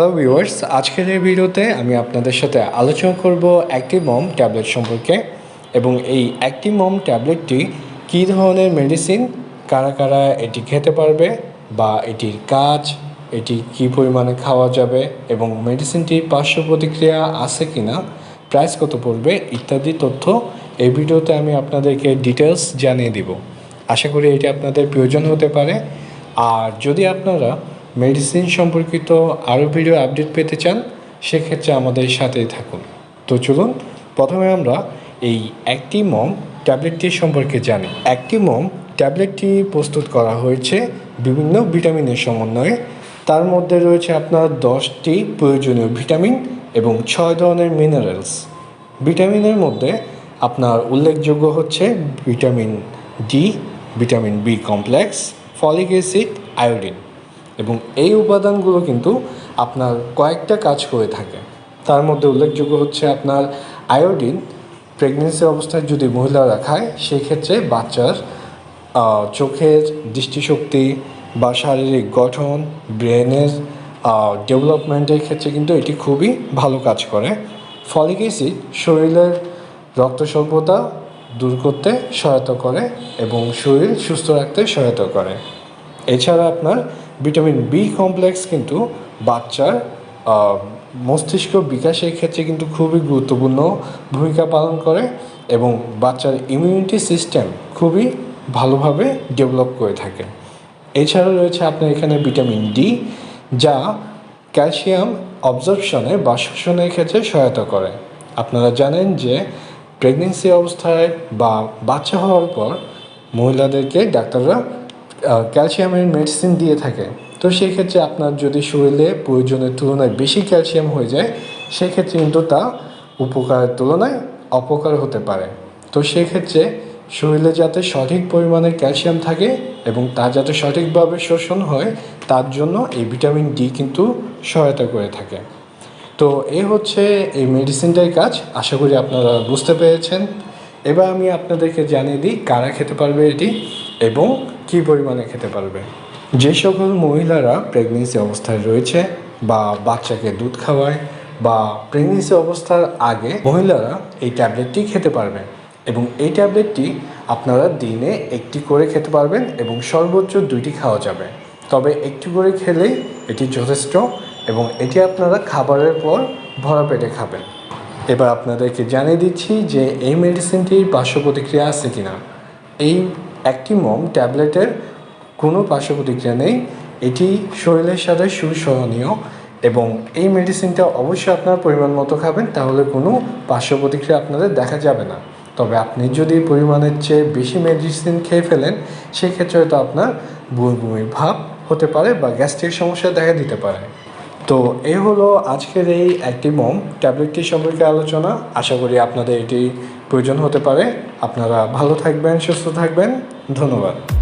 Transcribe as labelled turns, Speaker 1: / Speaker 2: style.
Speaker 1: Hello viewers আজকের এই ভিডিওতে আমি আপনাদের সাথে আলোচনা করব অ্যাক্টিমম ট্যাবলেট সম্পর্কে এবং এই অ্যাক্টিমম ট্যাবলেটটি কী ধরনের মেডিসিন, কারা কারা এটি খেতে পারবে বা এটির কাজ, এটি কি পরিমাণে খাওয়া যাবে এবং মেডিসিনটির পার্শ্ব প্রতিক্রিয়া আছে কি না প্রাইস কত পড়বে ইত্যাদি তথ্য এই ভিডিওতে আমি আপনাদেরকে ডিটেলস জানিয়ে দিব। আশা করি এটি আপনাদের প্রয়োজন হতে পারে। আর যদি আপনারা মেডিসিন সম্পর্কিত আরও ভিডিও আপডেট পেতে চান, সেক্ষেত্রে আমাদের সাথেই থাকুন। তো চলুন, প্রথমে আমরা এই অ্যাক্টিমম ট্যাবলেটটি সম্পর্কে জানি। অ্যাক্টিমম ট্যাবলেটটি প্রস্তুত করা হয়েছে বিভিন্ন ভিটামিনের সমন্বয়ে। তার মধ্যে রয়েছে আপনার দশটি প্রয়োজনীয় ভিটামিন এবং ছয় ধরনের মিনারেলস। ভিটামিনের মধ্যে আপনার উল্লেখযোগ্য হচ্ছে vitamin D, vitamin B complex, folic acid, iodine. এবং এই উপাদানগুলো কিন্তু আপনার কয়েকটা কাজ করে থাকে। তার মধ্যে উল্লেখযোগ্য হচ্ছে আপনার আয়োডিন প্রেগনেন্সি অবস্থায় যদি মহিলারা খায়, সেক্ষেত্রে বাচ্চার চোখের দৃষ্টিশক্তি বা শারীরিক গঠন, ব্রেনের ডেভেলপমেন্টের ক্ষেত্রে কিন্তু এটি খুবই ভালো কাজ করে। ফলিক অ্যাসিড শরীরের রক্ত স্বল্পতা দূর করতে সহায়তা করে এবং শরীর সুস্থ রাখতে সহায়তা করে। এছাড়া আপনার ভিটামিন বি কমপ্লেক্স কিন্তু বাচ্চার মস্তিষ্ক বিকাশের ক্ষেত্রে কিন্তু খুবই গুরুত্বপূর্ণ ভূমিকা পালন করে এবং বাচ্চার ইমিউনিটি সিস্টেম খুবই ভালোভাবে ডেভেলপ করে থাকে। এছাড়া রয়েছে আপনার এখানে ভিটামিন ডি যা ক্যালসিয়াম অবজর্পশনে বা শোষণের ক্ষেত্রে সহায়তা করে। আপনারা জানেন যে প্রেগনেন্সি অবস্থায় বা বাচ্চা হওয়ার পর মহিলাদেরকে ডাক্তাররা ক্যালসিয়ামের মেডিসিন দিয়ে থাকে। তো সেই ক্ষেত্রে আপনার যদি শরীরে প্রয়োজনের তুলনায় বেশি ক্যালসিয়াম হয়ে যায়, সেক্ষেত্রে কিন্তু তা উপকারের তুলনায় অপকার হতে পারে। তো সেক্ষেত্রে শরীরে যাতে সঠিক পরিমাণে ক্যালসিয়াম থাকে এবং তা যাতে সঠিকভাবে শোষণ হয়, তার জন্য এই ভিটামিন ডি কিন্তু সহায়তা করে থাকে। তো এই হচ্ছে এই মেডিসিনটার কাজ, আশা করি আপনারা বুঝতে পেরেছেন। এবার আমি আপনাদেরকে জানিয়ে দিই কারা খেতে পারবে এটি। এবং কী পরিমাণে খেতে পারবে? যে সকল মহিলারা প্রেগনেন্সি অবস্থায় রয়েছে বা বাচ্চাকে দুধ খাওয়ায় বা প্রেগনেন্সি অবস্থার আগে মহিলারা এই ট্যাবলেটটি খেতে পারবেন এবং এই ট্যাবলেটটি আপনারা দিনে একটি করে খেতে পারবেন এবং সর্বোচ্চ দুইটি খাওয়া যাবে। তবে একটি করে খেলেই এটি যথেষ্ট এবং এটি আপনারা খাবারের পর ভরা পেটে খাবেন। এবার আপনাদেরকে জানিয়ে দিচ্ছি যে এই মেডিসিনটির পার্শ্ব প্রতিক্রিয়া আছে কিনা। এই অ্যাক্টিমম ট্যাবলেটের কোনো পার্শ্ব প্রতিক্রিয়া নেই। এটি শরীরের সাথে সুসহনীয় এবং এই মেডিসিনটা অবশ্যই আপনার পরিমাণ মতো খাবেন, তাহলে কোনো পার্শ্ব প্রতিক্রিয়া আপনাদের দেখা যাবে না। তবে আপনি যদি পরিমাণের চেয়ে বেশি মেডিসিন খেয়ে ফেলেন, সেক্ষেত্রে হয়তো আপনার বমি বমি ভাব হতে পারে বা গ্যাস্ট্রিক সমস্যা দেখা দিতে পারে। তো এই হলো আজকের এই অ্যাক্টিমম ট্যাবলেটটি সম্পর্কে আলোচনা। আশা করি আপনাদের এটি প্রয়োজন হতে পারে। আপনারা ভালো থাকবেন সুস্থ থাকবেন। ধন্যবাদ।